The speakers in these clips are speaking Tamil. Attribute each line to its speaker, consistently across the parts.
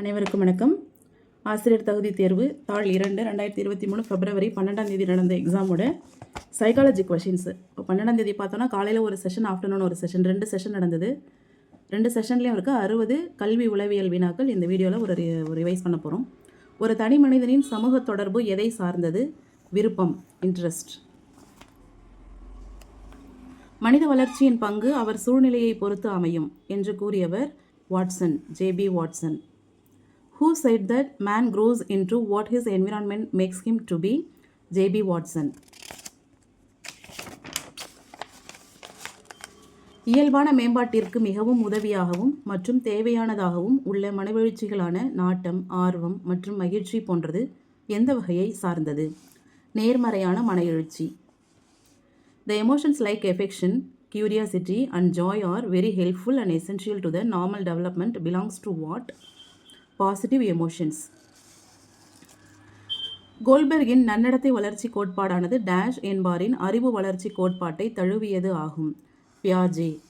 Speaker 1: அனைவருக்கும் வணக்கம். ஆசிரியர் தகுதி தேர்வு தாள் இரண்டு ரெண்டாயிரத்தி இருபத்தி மூணு பிப்ரவரி பன்னெண்டாம் தேதி நடந்த எக்ஸாமோட சைக்காலஜி கொஷின்ஸு இப்போ பன்னெண்டாம் தேதி பார்த்தோன்னா காலையில் ஒரு செஷன் ஆஃப்டர்நூன் ஒரு செஷன் ரெண்டு செஷன் நடந்தது. ரெண்டு செஷன்லேயும் இருக்க. அறுபது கல்வி உளவியல் வினாக்கள் இந்த வீடியோவில் ஒரு ஒரு ரிவைஸ் பண்ண போகிறோம் ஒரு தனி மனிதனின் சமூக தொடர்பு எதை சார்ந்தது? விருப்பம் இன்ட்ரெஸ்ட் மனித வளர்ச்சியின் பங்கு அவர் சூழ்நிலையை பொறுத்து அமையும் என்று கூறியவர் Watson JB Watson. Who said that man grows into what his environment makes him to be JB Watson இயல்பான மேம்பாட்டிற்கு மிகவும் உதவியாகவும் மற்றும் தேவையானதாகவும் உள்ள மனவெழுச்சிகளான நாட்டம் ஆர்வம் மற்றும் மகிழ்ச்சி போன்றது எந்த வகையை சார்ந்தது நேர்மறையான மனவெழுச்சி the emotions like affection curiosity and joy are very helpful and essential to the normal development belongs to what positive emotions கோல்பெர்கின் நன்னடத்தை வளர்ச்சி கோட்பாடானது டேஷ் என்பாரின் அறிவு வளர்ச்சி கோட்பாட்டை தழுவியது ஆகும். பியாஜே.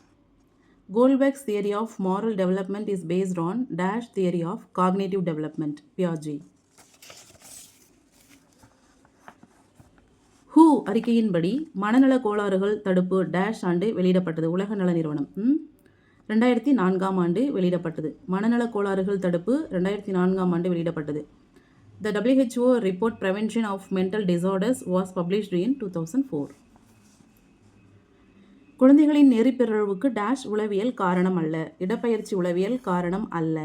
Speaker 1: கோல்பெக்ஸ் theory of moral development is based on dash theory of cognitive development. பியாஜே. Who அறிக்கையின்படி மனநல கோளாறுகள் தடுப்பு டேஷ் ஆண்டு வெளியிடப்பட்டது உலக நல நிறுவனம். ம்? ரெண்டாயிரத்தி நான்காம் ஆண்டு வெளியிடப்பட்டது. மனநல கோளாறுகள் தடுப்பு ரெண்டாயிரத்தி நான்காம் ஆண்டு வெளியிடப்பட்டது. The WHO report prevention of mental disorders was published in two thousand four குழந்தைகளின் நெறிப்பிறழ்வுக்கு டேஷ் உளவியல் காரணம் அல்ல. இடப்பெயர்ச்சி உளவியல் காரணம் அல்ல.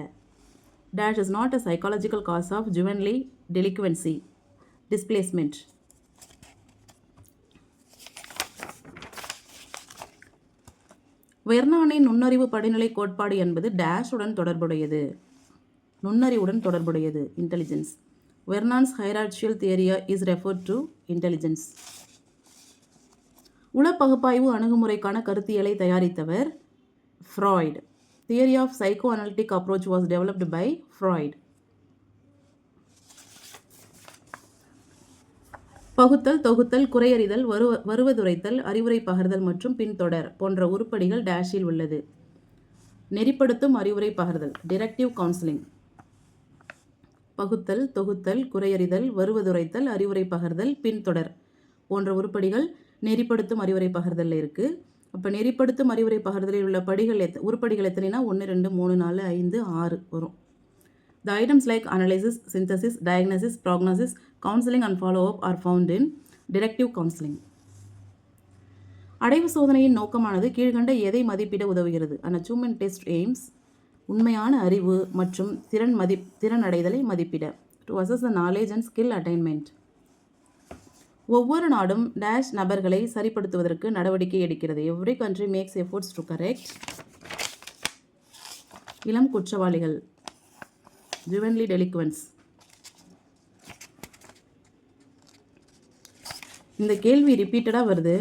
Speaker 1: Dash is not a psychological cause of juvenile delinquency displacement வெர்னானின் நுண்ணறிவு படிநிலை கோட்பாடு என்பது டேஷுடன் தொடர்புடையது. நுண்ணறிவுடன் தொடர்புடையது. இன்டெலிஜென்ஸ் வெர்னான்ஸ் ஹைராட்சியல் தியரியா இஸ் ரெஃபர்ட் டு இன்டெலிஜென்ஸ் உள பகுப்பாய்வு அணுகுமுறைக்கான கருத்தியலை தயாரித்தவர் Freud theory of psycho analytic approach was developed by Freud பகுத்தல் தொகுத்தல் குறையறிதல் வருவ வருவதுரைத்தல் அறிவுரை பகர்தல் மற்றும் பின்தொடர் போன்ற உருப்படிகள் டேஷில் உள்ளது. நெறிப்படுத்தும் அறிவுரை பகர்தல் டிரெக்டிவ் கவுன்சிலிங் பகுத்தல் தொகுத்தல் குறையறிதல் வருவதுரைத்தல் அறிவுரை பகர்தல் பின்தொடர் போன்ற உருப்படிகள் நெறிப்படுத்தும் அறிவுரை பகர்தலில் இருக்குது அப்போ நெறிப்படுத்தும் அறிவுரை பகர்தலில் உள்ள படிகள் எத் உருப்படிகள் எத்தனைனா? ஒன்று ரெண்டு மூணு நாலு ஐந்து ஆறு வரும். The items like analysis synthesis diagnosis diagnosis, counselling and follow up are found in directive counselling அடைவு சோதனையின் நோக்கமானது கீழ்கண்ட எதை மதிப்பிட உதவுகிறது? an சூமன் டெஸ்ட் எய்ம்ஸ் உண்மையான அறிவு மற்றும் திறன் மதி திறன் அடைதலை மதிப்பிட. To assess the knowledge and skill attainment ஒவ்வொரு நாடும் டேஷ் நபர்களை சரிப்படுத்துவதற்கு நடவடிக்கை எடுக்கிறது. Every country makes efforts to correct இளம் குற்றவாளிகள் ஜுவன்லி டெலிக்வன்ஸ் இந்த கேள்வி ரிப்பீட்டடாக வருது.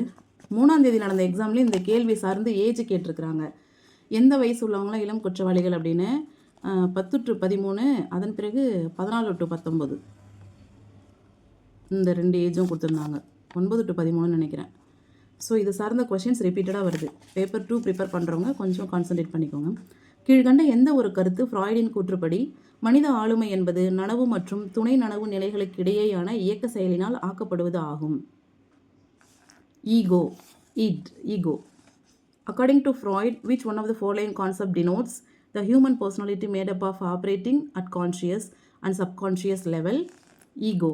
Speaker 1: மூணாம் தேதி நடந்த எக்ஸாம்லேயும் இந்த கேள்வி சார்ந்து ஏஜ் கேட்டிருக்கிறாங்க. எந்த வயசு உள்ளவங்களாம் இளம் குற்றவாளிகள் அப்படின்னு பத்து டு பதிமூணு அதன் பிறகு பதினாலு டு பத்தொம்பது இந்த ரெண்டு ஏஜும் கொடுத்துருந்தாங்க. ஒன்பது டு பதிமூணுன்னு நினைக்கிறேன். ஸோ இது சார்ந்த கொஷின்ஸ் ரிப்பீட்டடாக வருது. பேப்பர் டூ ப்ரிப்பேர் பண்ணுறவங்க கொஞ்சம் கான்சன்ட்ரேட் பண்ணிக்கோங்க. கீழ்கண்ட எந்த ஒரு கருத்து ஃப்ராய்டின் கூற்றுப்படி மனித ஆளுமை என்பது நனவு மற்றும் துணை நனவு நிலைகளுக்கு இடையேயான இயக்க செயலினால் ஆக்கப்படுவது ஆகும். Ego id ego according to freud which one of the following concept denotes the human personality made up of operating at conscious and subconscious level ego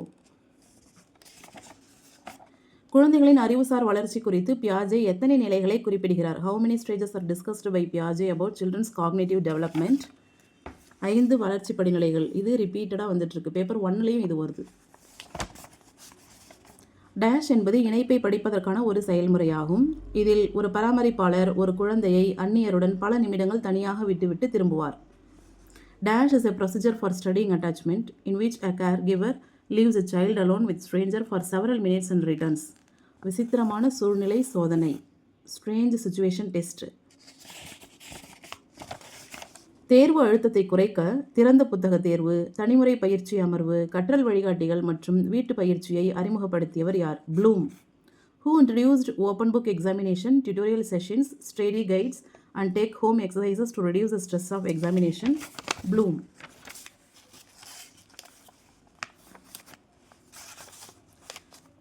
Speaker 1: குழந்தைகளின் அறிவுசார் வளர்ச்சி குறித்து பியாஜே எத்தனை நிலைகளை குறிப்பிடுகிறார் how many stages are discussed by பியாஜே about children's cognitive development ஐந்து வளர்ச்சி படிநிலைகள் இது ரிப்பீட்டடாக வந்துட்டு இருக்கு பேப்பர் ஒன்னுலேயும் இது வருது டேஷ் என்பது இணைப்பை படிப்பதற்கான ஒரு செயல்முறையாகும் இதில் ஒரு பராமரிப்பாளர் ஒரு குழந்தையை அந்நியருடன் பல நிமிடங்கள் தனியாக விட்டுவிட்டு திரும்புவார் dash is a procedure for studying attachment in which a caregiver leaves a child alone with stranger for several minutes and returns விசித்திரமான சூழ்நிலை சோதனை ஸ்ட்ரேஞ்ச் சுச்சுவேஷன் டெஸ்ட்டு தேர்வு அழுத்தத்தை குறைக்க திறந்த புத்தக தேர்வு தனிமுறை பயிற்சி அமர்வு கற்றல் வழிகாட்டிகள் மற்றும் வீட்டு பயிற்சியை அறிமுகப்படுத்தியவர் யார்? Bloom who introduced open book examination tutorial sessions study guides and take home exercises to reduce the stress of examination Bloom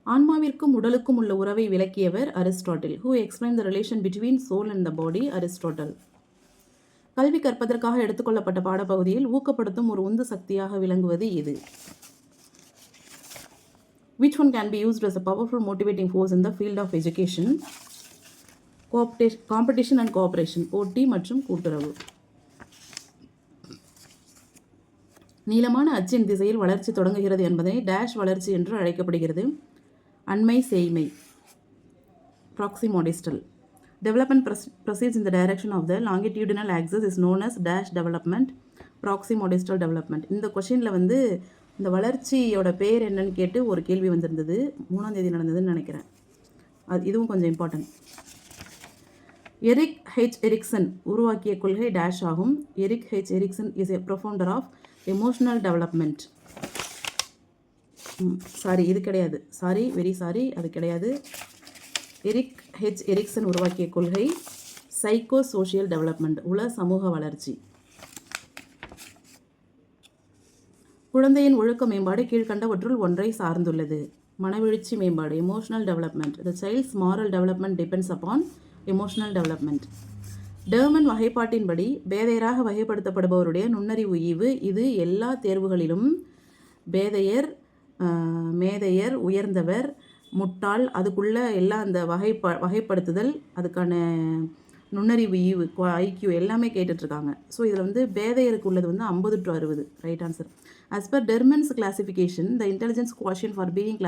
Speaker 1: ஆன்மாவிற்கும் உடலுக்கும் உள்ள உறவை விளக்கியவர் Aristotle who explain the relation between soul and the body Aristotle கல்வி கற்பதற்காக எடுத்துக்கொள்ளப்பட்ட பாடப்பகுதியில் ஊக்கப்படுத்தும் ஒரு உந்து சக்தியாக விளங்குவது இது. Which one can be used as a powerful motivating force in the field of education Coopta- and and cooperation போட்டி மற்றும் கூட்டுறவு. நீளமான அச்சின் திசையில் வளர்ச்சி தொடங்குகிறது என்பதை டேஷ் வளர்ச்சி என்று அழைக்கப்படுகிறது. அண்மை செய்மை. Proximodistal development proce- proceeds in the direction of the longitudinal axis is known as dash development proximodistal development. இந்த கொஷினில் வந்து இந்த வளர்ச்சியோட பேர் என்னன்னு கேட்டு ஒரு கேள்வி வந்திருந்தது. மூணாம் தேதி நடந்ததுன்னு நினைக்கிறேன். அது இதுவும் கொஞ்சம் இம்பார்ட்டன்ட் எரிக் ஹெச் எரிக்சன் உருவாக்கிய கொள்கை டேஷ் ஆகும். Erik H Erikson is a profounder of emotional development sorry இது கிடையாது. சாரி வெரி சாரி அது கிடையாது. எரிக் ஹெச் எரிக்சன் உருவாக்கிய கொள்கை சைக்கோ சோஷியல் டெவலப்மெண்ட் உல சமூக வளர்ச்சி. குழந்தையின் ஒழுக்க மேம்பாடு கீழ்கண்டவற்றுள் ஒன்றை சார்ந்துள்ளது. மனவெழுச்சி மேம்பாடு emotional development the child's moral development depends upon emotional development Terman வகைப்பாட்டின்படி பேதையராக வகைப்படுத்தப்படுபவருடைய நுண்ணறிவு ஈவு இது எல்லா தேர்வுகளிலும் பேதையர் மேதையர் உயர்ந்தவர் முட்டாள். அதுக்குள்ளே எல்லா அந்த வகைப்ப வகைப்படுத்துதல் அதுக்கான நுண்ணறிவு ஈவு ஐக்யூ எல்லாமே கேட்டுட்ருக்காங்க. ஸோ இதில் வந்து பேதையருக்கு உள்ளது வந்து ஐம்பது டு அறுபது. Right answer as per Terman's classification the intelligence quotient for being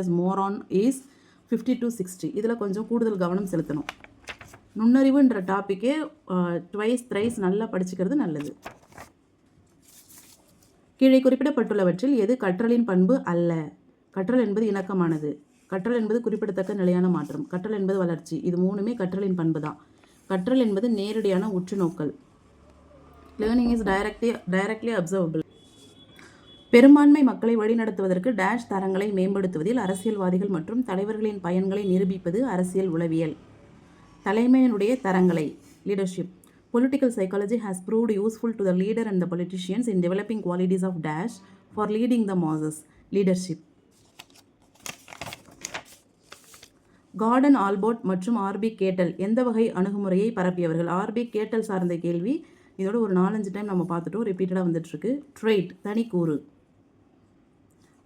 Speaker 1: as moron as fifty to sixty இதில் கொஞ்சம் கூடுதல் கவனம் செலுத்தணும். நுண்ணறிவுன்ற டாப்பிக்கே ட்வைஸ் த்ரைஸ் நல்லா படிச்சுக்கிறது நல்லது. கீழே குறிப்பிடப்பட்டுள்ளவற்றில் எது கற்றலின் பண்பு அல்ல? கற்றல் என்பது இணக்கமானது. கற்றல் என்பது குறிப்பிடத்தக்க நிலையான மாற்றம். கற்றல் என்பது வளர்ச்சி. இது மூணுமே கற்றலின் பண்பு தான் கற்றல் என்பது நேரடியான உற்றுநோக்கல் learning is directly directly observable பெரும்பான்மை மக்களை வழிநடத்துவதற்கு டேஷ் தரங்களை மேம்படுத்துவதில் அரசியல்வாதிகள் மற்றும் தலைவர்களின் பயன்களை நிரூபிப்பது அரசியல் உளவியல். தலைமையினுடைய தரங்களை leadership political psychology has proved useful to the leader and the politicians in developing qualities of dash for leading the masses leadership Gordon Allport மற்றும் ஆர்பி கேட்டல் எந்த வகை அணுகுமுறையை பரப்பியவர்கள்? ஆர்பி கேட்டல் சார்ந்த கேள்வி. இதோட ஒரு நாலஞ்சு டைம் நம்ம பார்த்துட்டோம். ரிப்பீட்டடாக வந்துட்டுருக்கு. Trait தனிக்கூறு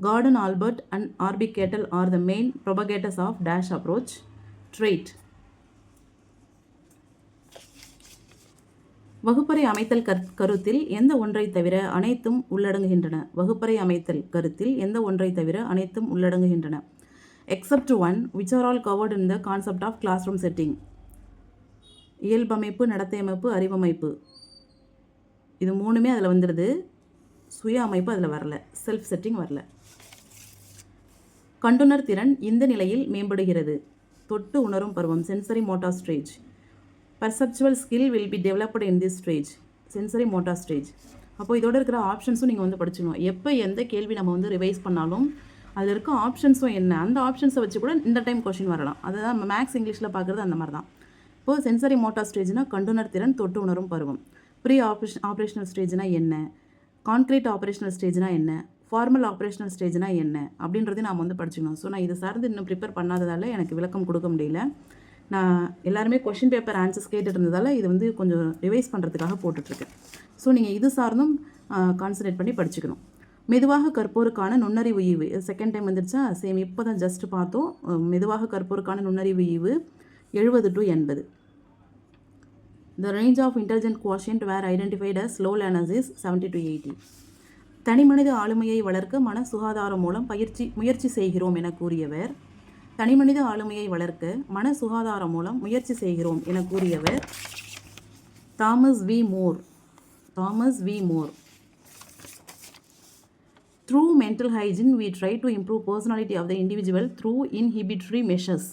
Speaker 1: Gordon Allport and R B Cattell are the main propagators of dash approach trait வகுப்பறை அமைத்தல் கருத்தில் எந்த ஒன்றை தவிர அனைத்தும் உள்ளடங்குகின்றன? வகுப்பறை அமைத்தல் கருத்தில் எந்த ஒன்றை தவிர அனைத்தும் உள்ளடங்குகின்றன? Except one which are all covered in the concept of classroom setting இயல்பமைப்பு நடத்தையமைப்பு அறிவமைப்பு. இது மூணுமே அதில் வந்துடுது. சுய அமைப்பு அதில் வரல. செல்ஃப் செட்டிங் வரல. கண்டுணர் திறன் இந்த நிலையில் மேம்படுகிறது. தொட்டு உணரும் பருவம் sensory motor stage perceptual skill will be developed in this stage sensory motor stage அப்போ இதோட இருக்கிற ஆப்ஷன்ஸும் நீங்கள் வந்து படிச்சுக்கணும். எப்போ எந்த கேள்வி நம்ம வந்து ரிவைஸ் பண்ணாலும் அதில் இருக்க ஆப்ஷன்ஸும் என்ன? அந்த ஆப்ஷன்ஸை வச்சு கூட இந்த டைம் கொஷின் வரலாம். அதுதான் நம்ம மேக்ஸ் இங்கிலீஷில் பார்க்குறது அந்த மாதிரி தான் இப்போது சென்சரி மோட்டார் ஸ்டேஜ்னால் கண்டுணர் திறன் தொட்டு உணரும் பருவம். ப்ரீ ஆப்ரேஷன் ஆப்ரேஷனல் ஸ்டேஜ்னால் என்ன? கான்க்ரீட் ஆப்ரேஷனல் ஸ்டேஜ்னால் என்ன? ஃபார்மல் ஆப்ரேஷனல் ஸ்டேஜ்னால் என்ன? அப்படின்றதையும் நாம் வந்து படிச்சுக்கணும். ஸோ நான் இது சார்ந்து இன்னும் ப்ரிப்பேர் பண்ணாததால் எனக்கு விளக்கம் கொடுக்க முடியல. நான் எல்லாருமே கொஷின் பேப்பர் ஆன்சர்ஸ் கேட்டுட்டு இருந்ததால் இது வந்து கொஞ்சம் ரிவைஸ் பண்ணுறதுக்காக போட்டுட்ருக்கேன் ஸோ நீங்கள் இது சார்ந்தும் கான்சன்ட்ரேட் பண்ணி படிச்சுக்கணும். மெதுவாக கற்போருக்கான நுண்ணறிவு ஈவு. செகண்ட் டைம் வந்துருச்சா? சேம் இப்போ தான் ஜஸ்ட் பார்த்தோம் மெதுவாக கற்போருக்கான நுண்ணறிவு ஈவு எழுபது டு எண்பது. The range of intelligent quotient were identified as low learners is 70 to 80. தனிமனித ஆளுமையை வளர்க்க மன சுகாதாரம் மூலம் பயிற்சி முயற்சி செய்கிறோம் என கூறியவர். தனிமனித ஆளுமையை வளர்க்க மன சுகாதாரம் மூலம் முயற்சி செய்கிறோம் என கூறியவர். Thomas V Moore Thomas V Moore through mental hygiene we try to improve personality of the individual through inhibitory measures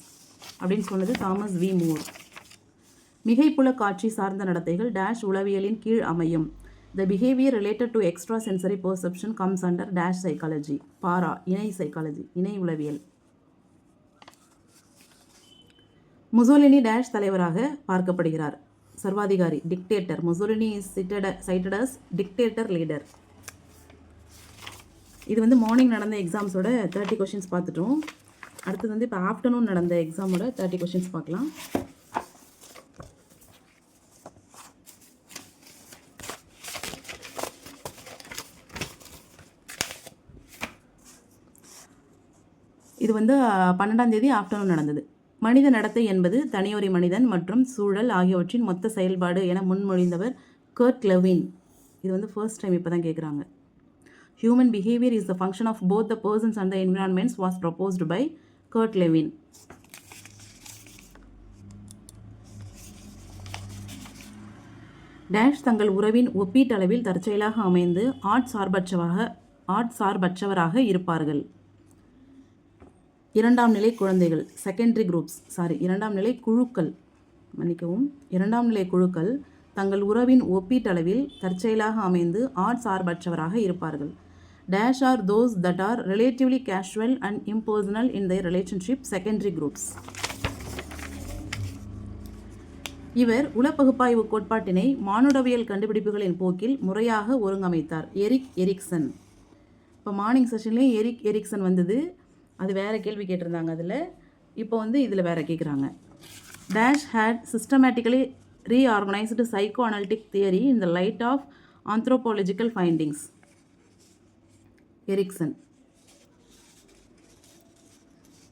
Speaker 1: அப்படின்னு சொன்னது தாமஸ் வி மோர். மிகைப்புல காட்சி சார்ந்த நடத்தைகள் டேஷ் உளவியலின் கீழ் அமையும். The behaviour related to extra sensory perception comes under dash psychology para இணை சைக்காலஜி இணை உளவியல். முசோலினி டேஷ் தலைவராக பார்க்கப்படுகிறார். சர்வாதிகாரி dictator Mussolini is cited cited as dictator leader இது வந்து மார்னிங் நடந்த எக்ஸாம்ஸோட தேர்ட்டி கொஷின்ஸ் பார்த்துட்டோம். அடுத்தது வந்து இப்போ ஆஃப்டர்நூன் நடந்த எக்ஸாமோட தேர்ட்டி கொஷின்ஸ் பார்க்கலாம். இது வந்து பன்னெண்டாம் தேதி ஆஃப்டர்நூன் நடந்தது. மனித நடத்தை என்பது தனியொரு மனிதன் மற்றும் சூழல் ஆகியவற்றின் மொத்த செயல்பாடு என முன்மொழிந்தவர் கர்ட் லெவின் இது வந்து ஃபர்ஸ்ட் டைம் இப்போ தான் கேட்குறாங்க human behaviour is the function of both the persons and the environments was proposed by Kurt Lewin dash தங்கள் உறவின் ஒப்பீட்டளவில் தற்செயலாக அமைந்து ஆட் சார்பற்றவாக ஆட் சார்பற்றவராக இருப்பார்கள். இரண்டாம் நிலை குழந்தைகள் செகண்டரி குரூப்ஸ் சாரி இரண்டாம் நிலை குழுக்கள் மன்னிக்கவும் இரண்டாம் நிலை குழுக்கள் தங்கள் உறவின் ஒப்பீட்டளவில் தற்செயலாக அமைந்து ஆட் சார்பற்றவராக இருப்பார்கள். Dash are those that are relatively casual and impersonal in the relationship secondary groups இவர் உளப்பகுப்பாய்வு கோட்பாட்டினை மானுடவியல் கண்டுபிடிப்புகளின் போக்கில் முறையாக ஒருங்கமைத்தார். Erik Erikson. இப்போ மார்னிங் செஷன்லேயும் எரிக் எரிக்சன் வந்தது. அது வேறு கேள்வி கேட்டிருந்தாங்க அதில். இப்போ வந்து இதில் வேறு கேட்குறாங்க dash had systematically reorganised psycho analytic theory in the light of anthropological findings Erikson.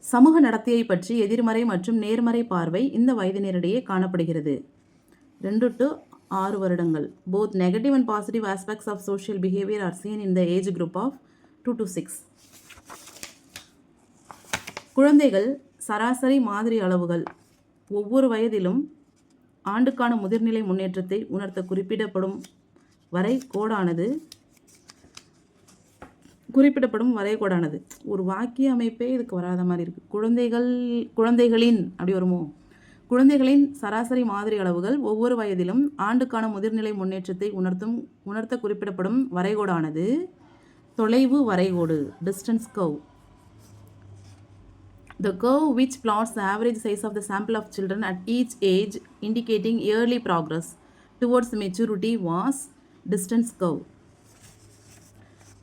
Speaker 1: சமூக நடத்தையை பற்றி எதிர்மறை மற்றும் நேர்மறை பார்வை இந்த வயதினரிடையே காணப்படுகிறது. ரெண்டு டு ஆறு வருடங்கள். Both negative and positive aspects of social behaviour are seen in the age group of two to six குழந்தைகள் சராசரி மாதிரி அளவுகள். ஒவ்வொரு வயதிலும் ஆண்டுக்கான முதிர்நிலை முன்னேற்றத்தை உணர்த்த குறிப்பிடப்படும் வரை கோடானது குறிப்பிடப்படும் வரைகோடானது ஒரு வாக்கிய அமைப்பே இதுக்கு வராத மாதிரி இருக்குது குழந்தைகள் குழந்தைகளின் அப்படி வருமோ? குழந்தைகளின் சராசரி மாதிரி அளவுகள் ஒவ்வொரு வயதிலும் ஆண்டுக்கான முதிர்நிலை முன்னேற்றத்தை உணர்த்தும் உணர்த்த குறிப்பிடப்படும் வரைகோடானது. தொலைவு வரைகோடு distance curve the curve which plots the average size of the sample of children at each age indicating yearly progress towards maturity was distance curve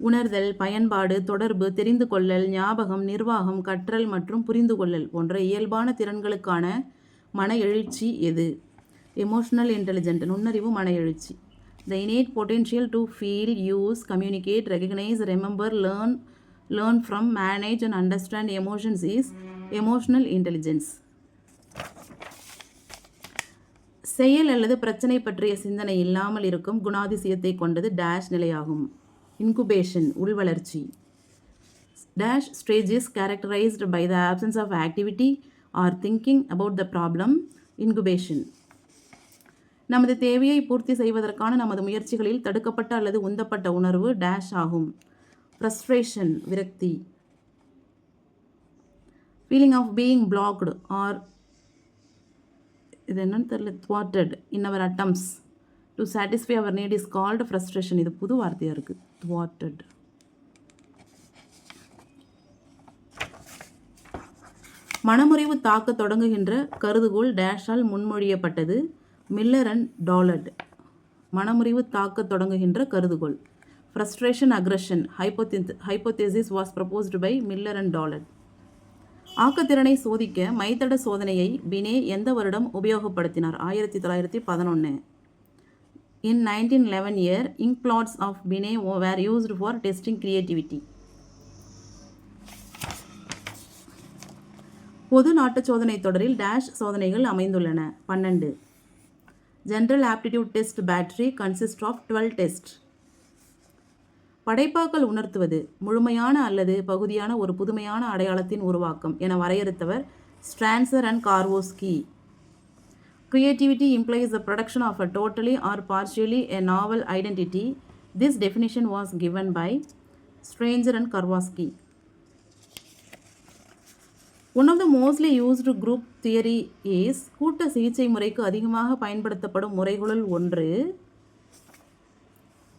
Speaker 1: உணர்தல் பயன்பாடு தொடர்பு தெரிந்து கொள்ளல் ஞாபகம் நிர்வாகம் கற்றல் மற்றும் புரிந்து கொள்ளல் போன்ற இயல்பான திறன்களுக்கான மன எழுச்சி எது? எமோஷனல் இன்டெலிஜென்ட் நுண்ணறிவு மன எழுச்சி. The innate potential to feel use communicate recognize remember learn learn from manage and understand emotions is emotional intelligence செயல் அல்லது பிரச்சனை பற்றிய சிந்தனை இல்லாமல் இருக்கும் குணாதிசயத்தை கொண்டது டேஷ் நிலையாகும். Incubation உள்வளர்ச்சி. Dash stage is characterised by the absence of activity or thinking about the problem incubation நமது தேவையை பூர்த்தி செய்வதற்கான நமது முயற்சிகளில் தடுக்கப்பட்ட அல்லது உந்தப்பட்ட உணர்வு டேஷ் ஆகும். ஃப்ரஸ்ட்ரேஷன் விரக்தி. Feeling of being blocked or இது என்னன்னு தெரியல துவாட்டட் in our attempts to satisfy our need is called frustration இது புது வார்த்தையாக இருக்குது துவாட்டட் மனமுறைவு தாக்க தொடங்குகின்ற கருதுகோள் டேஷால் முன்மொழியப்பட்டது. மில்லர் அண்ட் டாலட் மனமுறிவு தாக்க தொடங்குகின்ற கருதுகோள். Frustration aggression hypothesis hypothesis was proposed by Miller and Dollard ஆக்கத்திறனை சோதிக்க மைத்தட சோதனையை பினே எந்த வருடம் உபயோகப்படுத்தினார்? ஆயிரத்தி தொள்ளாயிரத்தி பதினொன்று in nineteen eleven year ink blots of Binet were used for testing creativity பொது நாட்டு சோதனை தொடரில் டேஷ் சோதனைகள் அமைந்துள்ளன. பன்னெண்டு. General aptitude test battery consist of twelve test படைப்பாக்கல் உணர்த்துவது முழுமையான அல்லது பகுதியான ஒரு புதுமையான அடையாளத்தின் உருவாக்கம் என வரையறுத்தவர் Stranger and Karwasky Creativity implies the production of a totally or partially a novel identity. This definition was given by Stranger and Karwasky. One of the mostly used group theory is கூட்ட சிகிச்சை முறைக்கு அதிகமாக பயன்படுத்தப்படும் முறைகளுள் ஒன்று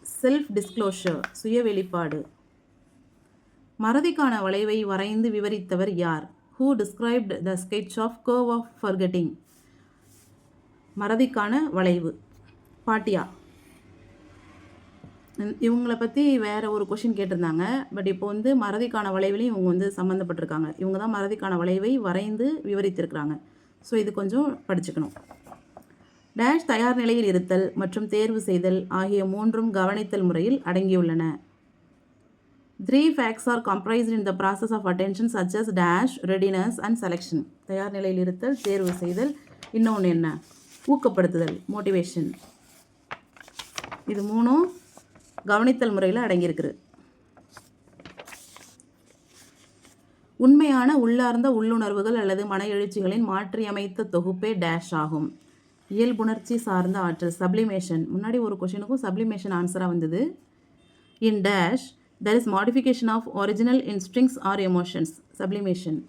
Speaker 1: செல்ஃப் டிஸ்க்ளோஷர் சுய வெளிப்பாடு மறதிக்கான வளைவை வரைந்து விவரித்தவர் யார் who described the sketch of curve of forgetting மறதிக்கான வளைவு. பாட்டியா. ம், இவங்கள பற்றி வேற ஒரு கொஷின் கேட்டிருந்தாங்க. பட் இப்போ வந்து மறதிக்கான வளைவிலையும் இவங்க வந்து சம்மந்தப்பட்டிருக்காங்க இவங்க தான் மறதிக்கான வளைவை வரைந்து விவரித்திருக்கிறாங்க. ஸோ இது கொஞ்சம் படிச்சுக்கணும். டேஷ் தயார் நிலையில் இருத்தல் மற்றும் தேர்வு செய்தல் ஆகிய மூன்றும் கவனித்தல் முறையில் அடங்கியுள்ளன. Three facts are comprised in the process of attention such as dash readiness and selection. தயார் நிலையில் இருத்தல் தேர்வு செய்தல் இன்னொன்று என்ன? ஊக்கப்படுத்துதல் மோட்டிவேஷன் இது மூணும் கவனித்தல் முறையில் அடங்கியிருக்குது. உண்மையான உள்ளார்ந்த உள்ளுணர்வுகள் அல்லது மன எழுச்சிகளின் மாற்றியமைத்த தொகுப்பே டேஷ் ஆகும். இயல்புணர்ச்சி சார்ந்த ஆற்றல் சப்ளிமேஷன் முன்னாடி ஒரு கொஷினுக்கும் சப்ளிமேஷன் ஆன்சராக வந்தது. In dash there is modification of original instincts or emotions sublimation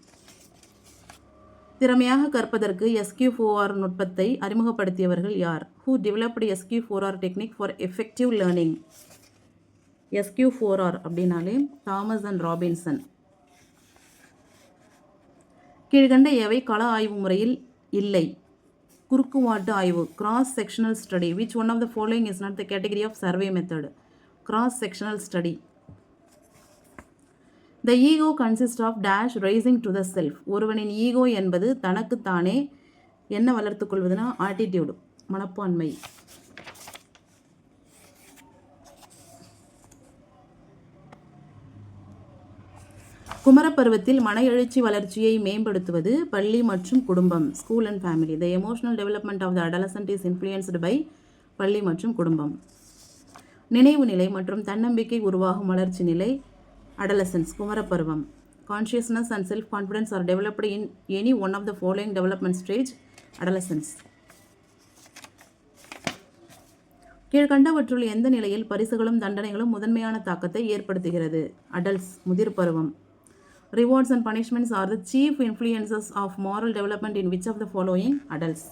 Speaker 1: திறமையாக கற்பதற்கு எஸ்கியூ ஃபோஆர் நுட்பத்தை அறிமுகப்படுத்தியவர்கள் யார்? Who developed SQ four R technique for effective learning SQ four R அப்படின்னாலே தாமஸ் அண்ட் ராபின்சன். கீழ்கண்ட எவை கள ஆய்வு முறையில் இல்லை. குறுக்குவாட்டு ஆய்வு cross sectional study which one of the following is not the category of survey method cross sectional study the ego consist of dash raising to the self ஒருவனின் ஈகோ என்பது தனக்குத்தானே என்ன வளர்த்துக் கொள்வதுனா ஆட்டிடியூடு மனப்பான்மை. குமரப்பருவத்தில் மன எழுச்சி வளர்ச்சியை மேம்படுத்துவது பள்ளி மற்றும் குடும்பம் school and family the emotional development of the adolescent is influenced by பள்ளி மற்றும் குடும்பம். நினைவு நிலை மற்றும் தன்னம்பிக்கை உருவாகும் வளர்ச்சி நிலை. Adolescence குமரப்பருவம். Consciousness and self confidence are developed in any one of the following development stage adolescence கீழ்கண்டவற்றுள் எந்த நிலையில் பரிசுகளும் தண்டனைகளும் முதன்மையான தாக்கத்தை ஏற்படுத்துகிறது? அடல்ட்ஸ் முதிர் பருவம் rewards and punishments are the chief influences of moral development in which of the following adults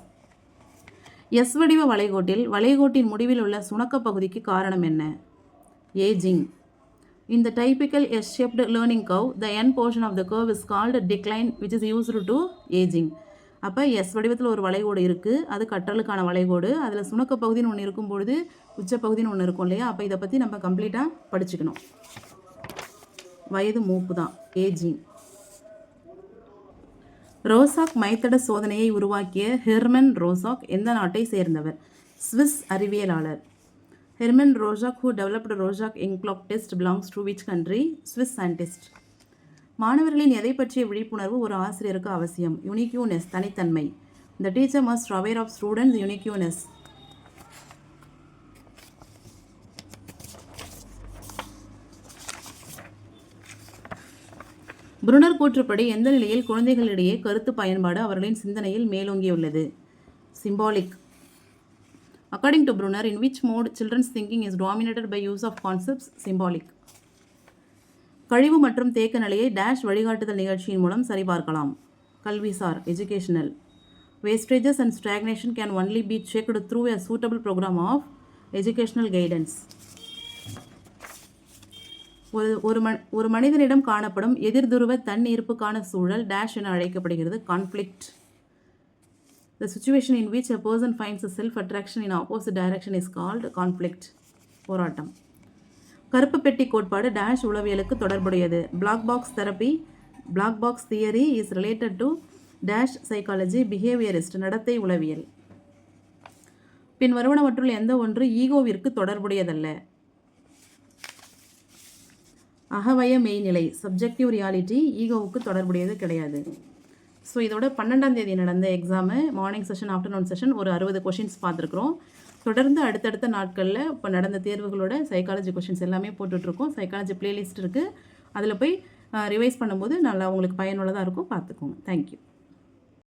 Speaker 1: S வடிவ வளைகோட்டில் வளைகோட்டின் முடிவில் உள்ள சுணக்க பகுதிக்கு காரணம் என்ன? Ageing In the typical S-shaped learning curve, the end portion of the curve is called decline which is used to aging. அப்போ எஸ் வடிவத்தில் ஒரு வளைகோடு இருக்குது அது கற்றலுக்கான வளைகோடு அதில் சுணக்க பகுதின்னு ஒன்று இருக்கும் பொழுது உச்ச பகுதின்னு ஒன்று இருக்கும் இல்லையா? அப்போ இதை பற்றி நம்ம கம்ப்ளீட்டாக படிச்சுக்கணும். வயது மூப்பு தான் ஏஜிங் ரோசாக் மைத்தட சோதனையை உருவாக்கிய ஹெர்மன் ரோசாக் எந்த நாட்டை சேர்ந்தவர்? Swiss அறிவியலாளர். Hermann Rorschach who developed Rorschach inkblot test belongs to which country? Swiss scientist. மாணவர்களின் எதை பற்றிய விழிப்புணர்வு ஒரு ஆசிரியருக்கு அவசியம்? யுனிக்யூனஸ் தனித்தன்மை. The teacher must aware of students uniqueness Bruner கூற்றுப்படி எந்த நிலையில் குழந்தைகளிடையே கருத்து பயன்பாடு அவர்களின் சிந்தனையில் மேலோங்கியுள்ளது? Symbolic according to Brunner, in which mode children's thinking is dominated by use of concepts symbolic. கழிவு மற்றும் தேக்க நிலையை டேஷ் வழிகாட்டுதல் நிகழ்ச்சியின் மூலம் சரிபார்க்கலாம். கல்விசார் educational wastages and stagnation can only be checked through a suitable programme of educational guidance ஒரு ஒரு ம ஒரு மனிதனிடம் காணப்படும் எதிர்துருவ தன் ஈர்ப்புக்கான சூழல் டேஷ் என அழைக்கப்படுகிறது conflict The situation in which a person finds a self attraction in opposite direction is called conflict. போராட்டம். கருப்பு பெட்டி கோட்பாடு டேஷ் உளவியலுக்கு தொடர்புடையது. Black box therapy black box theory is related to dash psychology behaviourist நடத்தை உளவியல். பின் வருவனவற்றுள் எந்த ஒன்று ஈகோவிற்கு தொடர்புடையதல்ல. அகவய மெய்நிலை சப்ஜெக்டிவ் ரியாலிட்டி ஈகோவுக்கு தொடர்புடையது கிடையாது. ஸோ இதோட பன்னெண்டாம் தேதி நடந்த exam morning session afternoon session ஒரு அறுபது கொஷின்ஸ் பார்த்துருக்குறோம். தொடர்ந்து அடுத்தடுத்த நாட்களில் இப்போ நடந்த தேர்வுகளோட சைக்காலஜி கொஷின்ஸ் எல்லாமே போட்டுட்ருக்கோம். சைக்காலஜி பிளேலிஸ்ட் இருக்குது அதில் போய் ரிவைஸ் பண்ணும்போது நல்லா உங்களுக்கு பயனுள்ளதாக இருக்கும். பார்த்துக்கோங்க. தேங்க்யூ